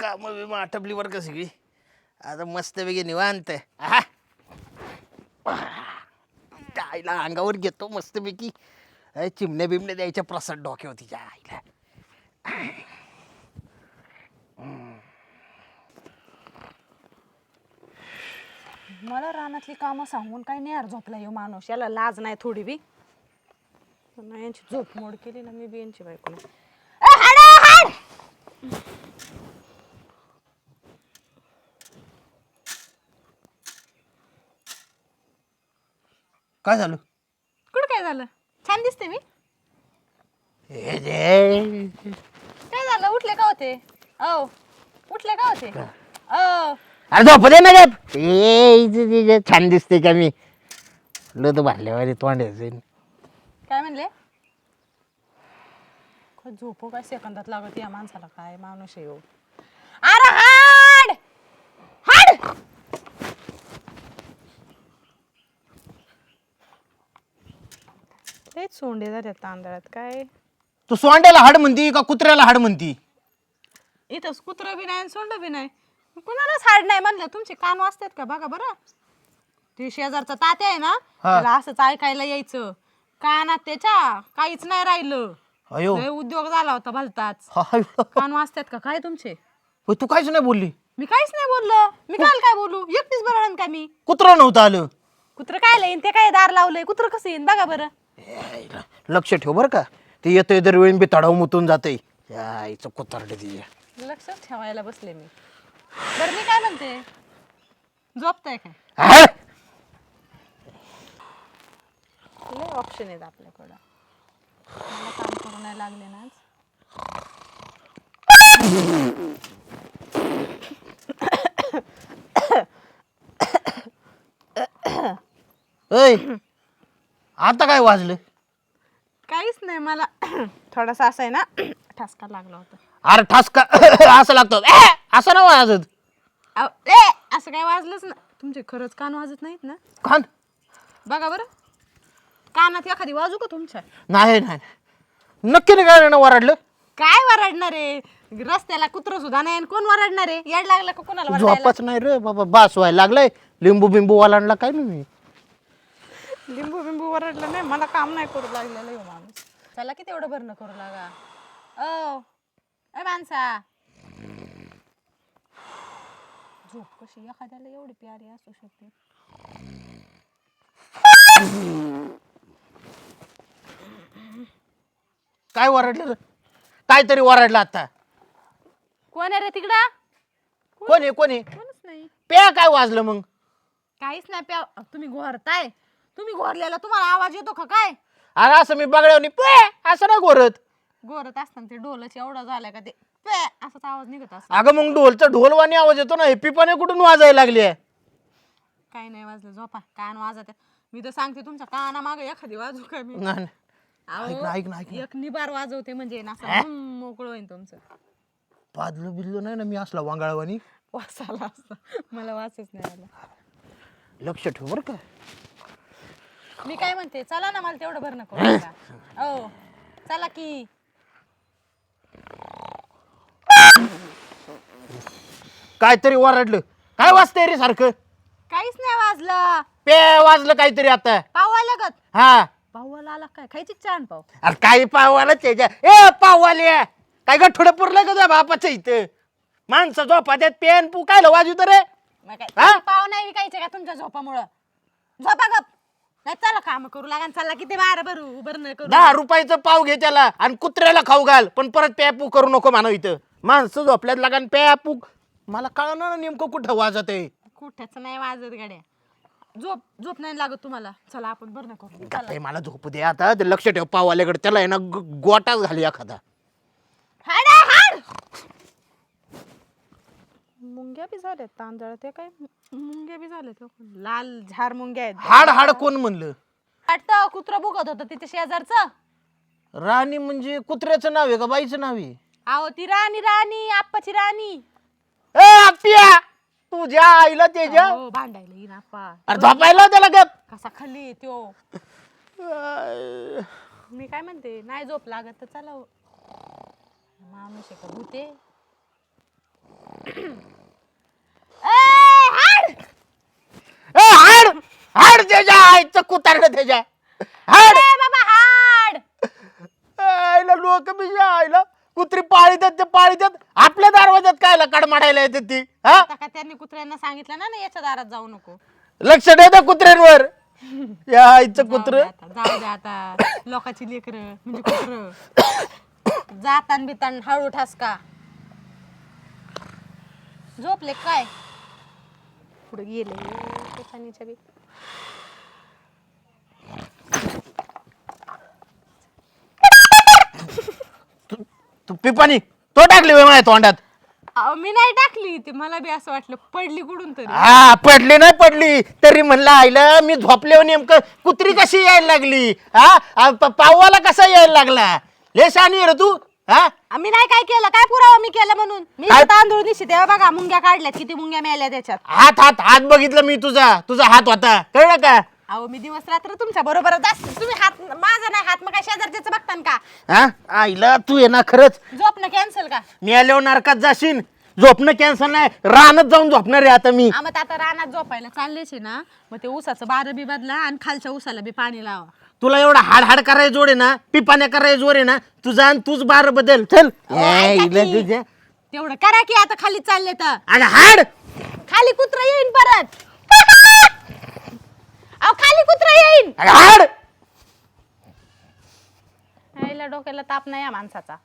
काम बिम आटपली बरं का सगळी आता मस्तपैकी निवांत आहा. आईला अंगावर घेतो मस्तपैकी अरे चिमण्या बिमण्या द्यायच्या प्रसाद डोक्यावर तिच्या आईला मला रानातली कामं सांगून काय नाही यार झोपला येऊ माणूस याला लाज नाही थोडी बी पण यांची झोप मोड केली ना मी बी यांची बायको नाही. ए, हाड, हाड! काय झालं? कुठं काय झालं? छान दिसते मी. हे जे काय झालं? उठले का होते? औ उठले का होते? औ. अरे झोप दे ए, इथे तिथे छान दिसते का मी? लत भांडल्यावारी तोंडायचं काय म्हणले? काय झोपो काय सेकंदात लागत या माणसाला? काय माणूस आहे हो. अरे हाड! हाड! तेच सोंडे झाले तांदळात काय? तू सोंड्याला हाड म्हणती का कुत्र्याला हाड म्हणती? इथं कुत्रं बी नाही सोंड बी नाही. कुणालाच हाड नाही म्हणलं. तुमचे कान वाजतात का? बघा बरं. ते शेजारचा तात्या आहे ना त्याला असंच ऐकायला यायचं. कानात त्याच्या काहीच नाही राहिलं. अयो. लय उद्योग झाला होता भलताच. कान वाजतात का? काय तुमचे? होय, तू काहीच नाही बोलली. मी काहीच नाही बोललो. मी काल काय बोलू? एकटीच बरं का मी? कुत्र नव्हतं आलं. कुत्र काय येईन? ते काय दार लावलंय? कुत्र कसं येईन? बघा बरं. यायला. लक्ष ठेव बरं का. ते येतोय दर वेळी बी तडाव मुतून जाते यायचं कुत्राड तिच्या लक्षच ठेवायला बसले मी. बरं मी काय म्हणते? झोपताय काय? हा? लय ऑप्शन आहेत आपल्याकडं. मला काम करू नाही लागले ना आज. ऐ आता काय वाजलं? काहीच नाही मला थोडासा असं आहे ना ठसका लागला होता. अरे ठसका असं लागतं ए, असं ना वाजत. अहो, ए असं काय वाजलंच ना. तुमचे खरंच कान वाजत नाहीत ना. खान बघा बरं. कानात एखादी वाजू का तुमच्या? नाही नाही. नक्की नाही काय ना वराडलं. काय वरडणार आहे? रस्त्याला कुत्र सुद्धा नाही आणि कोण वरडणार आहे? येड लागलं का कोणाला वरडायला? झोपच नाही रे बाबा. बास व्हायला लागलंय. लिंबू बिंबू वालांडला काय नाही मी. लिंबू बिंबू वरडलं नाही मला काम नाही करू लागलेलं हो माणूस. चला की तेवढं भरणं करू लागा. ओ ए माणसा. झोप कशी? एखाद्याला एवढी प्यारी असू शकते. काय वराडलं रे? काहीतरी वराडलं आता. कोण आहे रे तिकडं? कोण आहे कोण आहे? कोणच नाही. प्या काय वाजलं मग? काहीच नाही प्या तुम्ही घोरताय. तुम्ही घोरलेला तुम्हाला आवाज येतो का काय? अरे असं मी बघण्यावर पे! असं नाही गोरत. घोरत असताना ते ढोलच एवढं झालं का ते पे! असाच आवाज निघत असं अगं मग ढोलचा ढोलवाणी आवाज येतो ना हे पिपाने कुठून वाजायला लागली? आहे काय नाही वाजलं झोपा. कान वाजत मी तर सांगते तुमच्या काना मागे एखादी वाजू का मी? नाही, नाही. ऐक ना, ऐक ना, ऐक ना. एक निबार वाजवते म्हणजे ना असं मोकळं होईन तुमचं. पाजलं बिजलं नाही ना मी असला वांगाळवानी वासाला असं. मला वाचच नाही आला. लक्ष ठेव बरं का. मी काय म्हणते चला ना मला तेवढं भरणं करू नका. हो चला की. काहीतरी वराडलं काय वाजतंय रे सारखं? काहीच नाही वाजलं. पे वाजलं काहीतरी आता. पाव आला गत. हा. पावाला आला काय? खायची छान पाव. अरे काही पावाला त्याच्या ए पाववाले काय ग थोडं पुरलं का तुझ्या बापाचं इथं? माणसं झोपा त्यात पेन पू काय वाजू रे? मग काय? हा? पाव नाही विकायचे का तुमच्या झोपामुळं? झोपा गप. नाही चला काम करू लागा आणि चला किती बार भरू करू. दहा रुपयाचं पाव घे त्याला आणि कुत्र्याला खाऊ घाल पण परत प्यापू करू नको मानव इथं. माणसं झोपल्यात लागा प्यापू. मला कळणार ना नेमकं कुठं वाजत आहे. कुठ्याच नाही वाजत गाड्या. झोप झोप नाही लागत तुम्हाला. चला आपण भरणं करू. मला झोपू दे आता. ते लक्ष ठेव पाववाल्याकडे. त्याला आहे ना ग- गोटाच घाली एखादा. हाड आहे, हाड! मुंग्या बी झाल्यात तांदळा ते काय मुंग्या बी झाल्यात हो. लाल झार मुंग्या आहेत. हाड हाड कोण म्हणलं? वाटतं कुत्र बुकत होतं तिथे शेजारचं? राणी म्हणजे कुत्र्याचं नाव आहे का बाईचं नाव आहे? अहो ती राणी राणी आप्पाची राणी. ए आप्या! तुझ्या आईला त्याच्या हो भांडायला येईन आप्पा. अरे झोपायला त्याला गप. कसा खाल्ली त्यो. मी काय म्हणते नाही झोप लागत तर चला हो. माणूस आहे का भूते ए, हाड! ए, हाड हाड आईचं कुतारडं त्याच्या हाड. ए, बाबा हाड. आईला लोक बी आईला कुत्री पाळी देत ते पाळी देत. आपल्या दरवाजात कायला कडमाडायला येते ती हा? आता का त्यांनी कुत्र्यांना सांगितलं ना ना याच्या दारात जाऊ नको. लक्ष ठेव त्या कुत्र्यांवर. या आईचं जाऊ कुत्र. दे आता, जाऊ दे आता. लोकांची लेकर म्हणजे कुत्र. जातान बितान हळू ठसका. झोपले काय? पुढे गेले त्याच्यानीच्या बी. तू पिपानी तो टाकली होय माझ्या तोंडात. अहो, मी नाही टाकली ती मला बी असं वाटलं पडली कुठून तरी. हा पडली नाही पडली तरी म्हणलं आईला मी झोपल्यावर नेमकं कुत्री कशी यायला लागली? हा? आ, प- पाववाला कसा यायला लागला? ले शानी रे तू हा? आम्ही नाही काय केलं काय पुरावा मी केलं म्हणून? मी काय? तांदूळ दिशी तेव्हा बघा मुंग्या काढल्यात किती मुंग्या मेल्या त्याच्यात. हात हात हात बघितलं मी तुझा तुझा हात होता. कळलं का? अहो मी दिवस रात्र तुमच्या बरोबर तुम्ही हात माझा नाही हात मग काय शेजारच्याच बघतान का? हा? आईला तू ये ना खरंच. झोपणं कॅन्सल का? मी आल्यावर नरकात जाशील झोपणं कॅन्सर नाही रानात जाऊन झोपणार आहे आता मी. हा, आता रानात झोपायला चाललेच ना. मग ते ऊसाचं बार बी बदला आणि खालच्या ऊसाला बी पाणी लावा. तुला एवढा हाड हाड करायचं जोड आहे ना पिपाण्या करायचं जोड आहे ना तुझा आणि तूच बार बदल. चल. ऐका इला की. तुझ्या तेवढं करा की आता खाली चालले तर. अगं हाड! खाली कुत्रा येईन परत. अहो खाली कुत्रा येईन. हाड! आईला डोक्याला ताप नाही या माणसाचा.